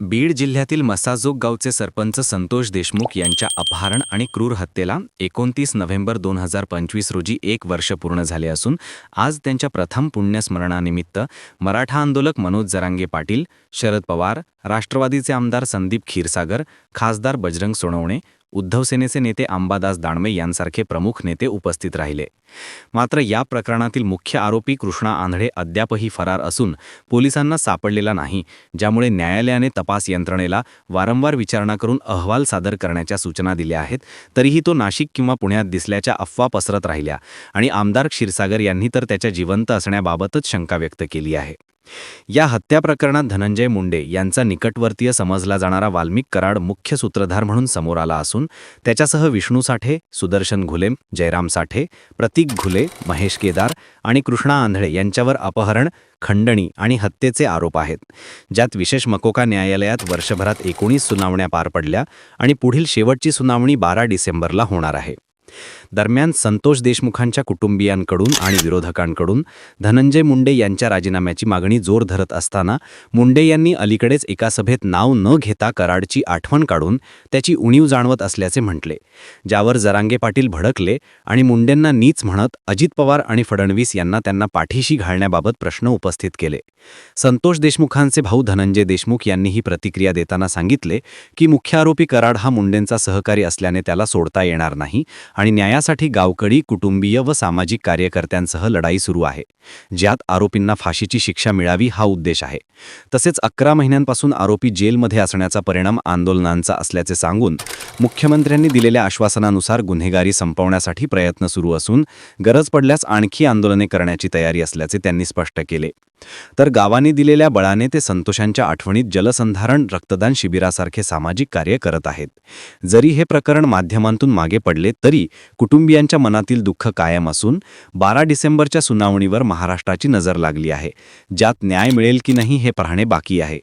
बीड जिल्ह्यातील मसाजोग गावचे सरपंच संतोष देशमुख यांच्या अपहरण आणि क्रूर हत्येला एकोणतीस नोव्हेंबर दोन हजार पंचवीस रोजी एक वर्ष पूर्ण झाले असून आज त्यांच्या प्रथम पुण्यस्मरणानिमित्त मराठा आंदोलक मनोज जरांगे पाटील शरद पवार राष्ट्रवादीचे आमदार संदीप क्षीरसागर खासदार बजरंग सोनवणे उद्धव सेनेचे नेते अंबादास दानवे यांसारखे प्रमुख नेते उपस्थित राहिले. मात्र या प्रकरणातील मुख्य आरोपी कृष्णा आंधळे अद्यापही फरार असून पोलिसांना सापडलेला नाही ज्यामुळे न्यायालयाने तपास यंत्रणेला वारंवार विचारणा करून अहवाल सादर करण्याच्या सूचना दिल्या आहेत तरीही तो नाशिक किंवा पुण्यात दिसल्याच्या अफवा पसरत राहिल्या आणि आमदार क्षीरसागर यांनी तर त्याच्या जिवंत असण्याबाबतच शंका व्यक्त केली आहे. या हत्या प्रकरणात धनंजय मुंडे यांचा निकटवर्तीय समजला जाणारा वाल्मिक कराड मुख्य सूत्रधार म्हणून समोर आला असून त्याच्यासह विष्णू साठे सुदर्शन घुलेम जयराम साठे प्रतीक घुले महेश केदार आणि कृष्णा आंधळे यांच्यावर अपहरण खंडणी आणि हत्येचे आरोप आहेत. ज्यात विशेष मकोका न्यायालयात वर्षभरात एकोणीस सुनावण्या पार पडल्या आणि पुढील शेवटची सुनावणी बारा डिसेंबरला होणार आहे. दरम्यान संतोष देशमुखांच्या कुटुंबियांकडून आणि विरोधकांकडून धनंजय मुंडे यांच्या राजीनाम्याची मागणी जोर धरत असताना मुंडे यांनी अलीकडेच एका सभेत नाव न घेता कराडची आठवण काढून त्याची उणीव जाणवत असल्याचे म्हटले. ज्यावर जरांगे पाटील भडकले आणि मुंडेंना नीच म्हणत अजित पवार आणि फडणवीस यांना त्यांना पाठीशी घालण्याबाबत प्रश्न उपस्थित केले. संतोष देशमुखांचे भाऊ धनंजय देशमुख यांनी ही प्रतिक्रिया देताना सांगितले की मुख्य आरोपी कराड हा मुंडेंचा सहकारी असल्याने त्याला सोडता येणार नाही आणि न्यायासाठी गावकडी कुटुंबीय व सामाजिक कार्यकर्त्यांसह लढाई सुरू आहे ज्यात आरोपींना फाशीची शिक्षा मिळावी हा उद्देश आहे. तसेच अकरा महिन्यांपासून आरोपी जेलमध्ये असण्याचा परिणाम आंदोलनांचा असल्याचे सांगून मुख्यमंत्र्यांनी दिलेल्या आश्वासनानुसार गुन्हेगारी संपवण्यासाठी प्रयत्न सुरू असून गरज पडल्यास आणखी आंदोलने करण्याची तयारी असल्याचे त्यांनी स्पष्ट केले. तर गावाने दिलेल्या बळाने ते संतोषांच्या आठवणीत जलसंधारण रक्तदान शिबिरासारखे सामाजिक कार्य करत आहेत. जरी हे प्रकरण माध्यमांतून मागे पडले तरी कुटुंबियांच्या मनातील दुःख कायम असून बारा डिसेंबरच्या सुनावणीवर महाराष्ट्राची नजर लागली आहे. ज्यात न्याय मिळेल की नाही हे पाहणे बाकी आहे.